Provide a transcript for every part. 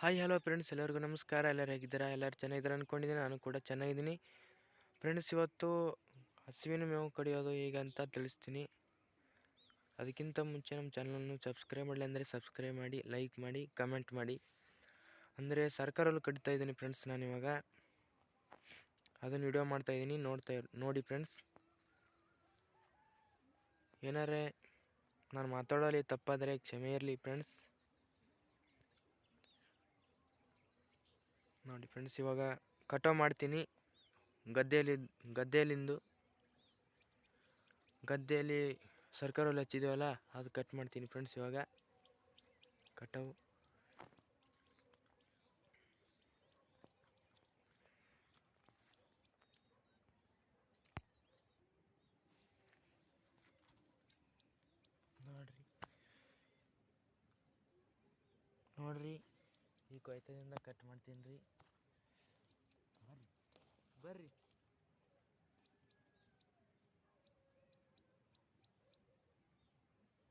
Hi hello friends ಎಲ್ಲರಿಗೂ ನಮಸ್ಕಾರ. ಎಲ್ಲರೂ ಹೇಗಿದ್ದೀರಾ? ಎಲ್ಲರೂ ಚೆನ್ನಾಗಿದ್ದಾರೆ ಅಂದ್ಕೊಂಡಿದ್ದೀನಿ ನಾನು ಕೂಡ ಚೆನ್ನಾಗಿದ್ದೀನಿ. ಫ್ರೆಂಡ್ಸ್ ಇವತ್ತು ಹಸುವಿನ ಮೇವು ಕಡಿಯೋದು ಹೇಗೆ ಅಂತ ತಿಳಿಸ್ತೀನಿ. ಅದಕ್ಕಿಂತ ಮುಂಚೆ ನಮ್ಮ ಚಾನಲನ್ನು ಸಬ್ಸ್ಕ್ರೈಬ್ ಮಾಡಲಿ ಅಂದರೆ ಸಬ್ಸ್ಕ್ರೈಬ್ ಮಾಡಿ ಲೈಕ್ ಮಾಡಿ ಕಮೆಂಟ್ ಮಾಡಿ. ಅಂದರೆ ಸರ್ಕಾರಲ್ಲೂ ಕಡಿತಾ ಇದ್ದೀನಿ ಫ್ರೆಂಡ್ಸ್ ನಾನು ಇವಾಗ. ಅದನ್ನು ವಿಡಿಯೋ ಮಾಡ್ತಾ ಇದ್ದೀನಿ. ನೋಡ್ತಾ ನೋಡಿ ಫ್ರೆಂಡ್ಸ್ ಏನಾರೇ ನಾನು ಮಾತಾಡೋಲಿ ತಪ್ಪಾದರೆ ಕ್ಷಮೆ ಇರಲಿ ಫ್ರೆಂಡ್ಸ್ ನೋಡಿ ಫ್ರೆಂಡ್ಸ್, ಇವಾಗ ಕಟಾವ್ ಮಾಡ್ತೀನಿ. ಗದ್ದೆಯಲ್ಲಿ, ಗದ್ದೆಯಲ್ಲಿಂದು, ಗದ್ದೆಯಲ್ಲಿ ಸರ್ಕಾರ ಹುಲ್ಲು ಹಚ್ಚಿದ್ದೀವಲ್ಲ ಅದು ಕಟ್ ಮಾಡ್ತೀನಿ ಫ್ರೆಂಡ್ಸ್ ಇವಾಗ. ಕಟಾವು ನೋಡ್ರಿ. ನೋಡ್ರಿ. ಈ ಕೊಯ್ತದಿಂದ ಕಟ್ ಮಾಡ್ತೀನಿ ರೀ. ಬರ್ರಿ ಬರ್ರಿ.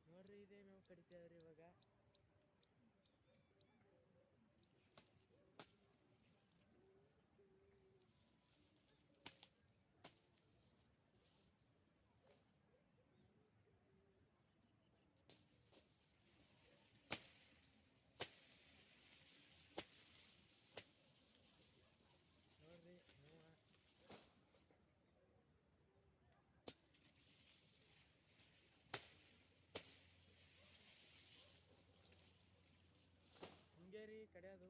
ನೋಡ್ರಿ ಇದೇ ಮೇವು ಕಡಿತೇವ್ರಿ ಇವಾಗ. ಹಿಂಗೆ ರೀ ಕಡಿಯೋದು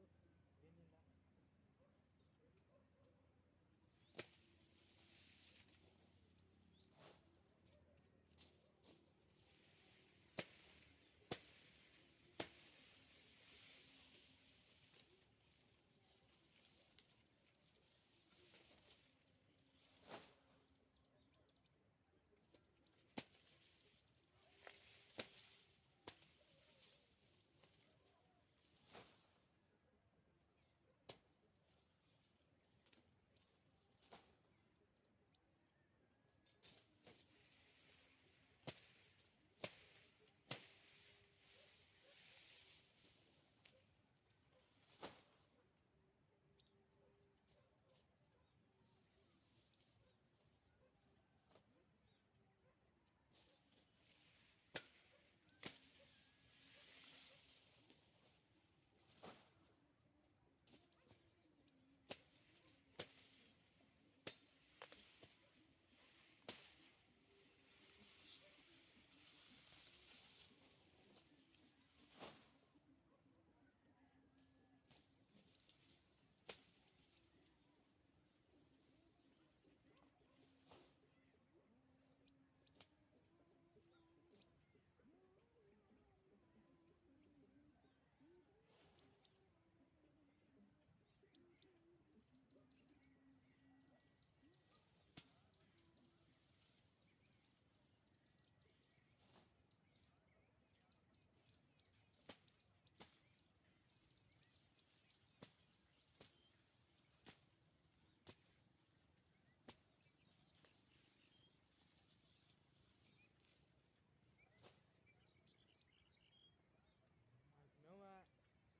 ಏನಿಲ್ಲ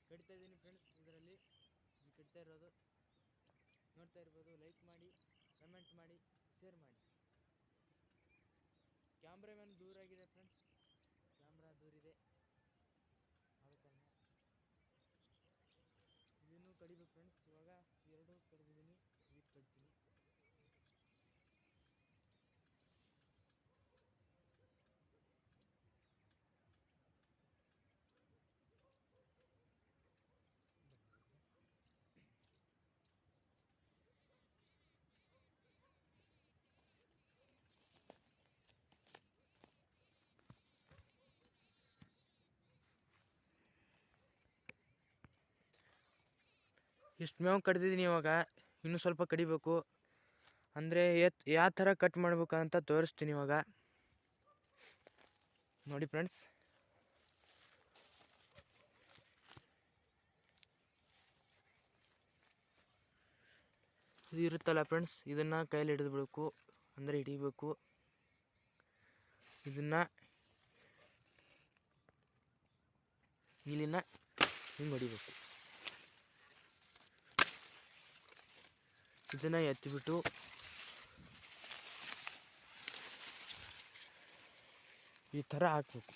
ಮೇವ ಕಡಿತಾ ಇದ್ದೀನಿ ಫ್ರೆಂಡ್ಸ್ ಇದರಲ್ಲಿ ಕಟ್ತಾ ಇರೋದು, ನೋಡ್ತಾ ಇರ್ಬೋದು ಲೈಕ್ ಮಾಡಿ ಕಮೆಂಟ್ ಮಾಡಿ ಶೇರ್ ಮಾಡಿ. ಕ್ಯಾಮ್ರಾಮನ್ ದೂರ ಆಗಿದೆ ಫ್ರೆಂಡ್ಸ್ ಕ್ಯಾಮ್ರಾ ದೂರಿದೆ ಕಾರಣ ಇದನ್ನು ಕಡಿಬೇಕು ಫ್ರೆಂಡ್ಸ್ ಇವಾಗ ಎರಡು ಕಡಿದಿದ್ದೀನಿ ಈಗ ಕಡ್ತೀನಿ ಇಷ್ಟು ಮೇವು ಕಡ್ದಿದ್ದೀನಿ ಇವಾಗ. ಇನ್ನೂ ಸ್ವಲ್ಪ ಕಡಿಬೇಕು. ಅಂದರೆ ಎತ್, ಯಾವ ಥರ ಕಟ್ ಮಾಡಬೇಕು ಅಂತ ತೋರಿಸ್ತೀನಿ ಇವಾಗ. ನೋಡಿ ಫ್ರೆಂಡ್ಸ್. ಇದು ಇರುತ್ತಲ್ಲ ಫ್ರೆಂಡ್ಸ್, ಇದನ್ನು ಕೈಯಲ್ಲಿ ಹಿಡಿದ್ಬಿಡ್ಬೇಕು. ಅಂದರೆ ಹಿಡಿಬೇಕು. ಇದನ್ನು ಇಲ್ಲಿನ ಹಿಂಗೆ ಹೊಡಿಬೇಕು. ಇದನ್ನು ಎತ್ತಿಬಿಟ್ಟು ಈ ಥರ ಹಾಕ್ಬೇಕು.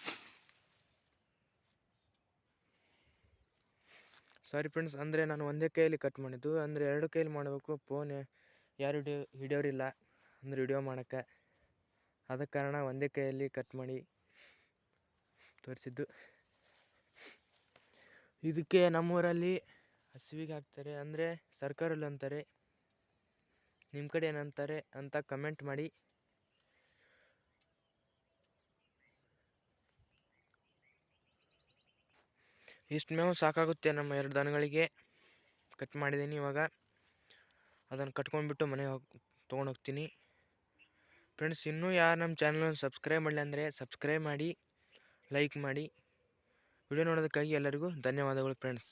ಸಾರಿ ಫ್ರೆಂಡ್ಸ್ ಅಂದರೆ ನಾನು ಒಂದೇ ಕೈಯಲ್ಲಿ ಕಟ್ ಮಾಡಿದ್ದು. ಅಂದರೆ ಎರಡು ಕೈಯಲ್ಲಿ ಮಾಡಬೇಕು ಫೋನ್ ಯಾರು ಹಿಡಿಯೋ ಹಿಡಿಯೋರಿಲ್ಲ ಅಂದರೆ ವಿಡಿಯೋ ಮಾಡೋಕ್ಕೆ. ಆದ ಕಾರಣ ಒಂದೇ ಕೈಯಲ್ಲಿ ಕಟ್ ಮಾಡಿ ತೋರಿಸಿದ್ದು. ಇದಕ್ಕೆ ನಮ್ಮೂರಲ್ಲಿ ಹಸಿವಿಗೆ ಹಾಕ್ತಾರೆ, ಅಂದರೆ ಸರ್ಕಾರಲ್ಲಿ ಅಂತಾರೆ ನಿಮ್ಮ ಕಡೆ ಏನಂತಾರೆ ಅಂತ ಕಮೆಂಟ್ ಮಾಡಿ. ಇಷ್ಟು ಮೇವು ಸಾಕಾಗುತ್ತೆ ನಮ್ಮ ಎರಡು ದನಗಳಿಗೆ. ಕಟ್ ಮಾಡಿದ್ದೀನಿ ಇವಾಗ. ಅದನ್ನು ಕಟ್ಕೊಂಡ್ಬಿಟ್ಟು ಮನೆಗೆ ಹೋಗಿ ತೊಗೊಂಡೋಗ್ತೀನಿ ಫ್ರೆಂಡ್ಸ್ ಇನ್ನೂ ಯಾರು ನಮ್ಮ ಚಾನಲನ್ನು ಸಬ್ಸ್ಕ್ರೈಬ್ ಮಾಡಲಿ ಅಂದರೆ ಸಬ್ಸ್ಕ್ರೈಬ್ ಮಾಡಿ ಲೈಕ್ ಮಾಡಿ. ವಿಡಿಯೋ ನೋಡೋದಕ್ಕಾಗಿ ಎಲ್ಲರಿಗೂ ಧನ್ಯವಾದಗಳು ಫ್ರೆಂಡ್ಸ್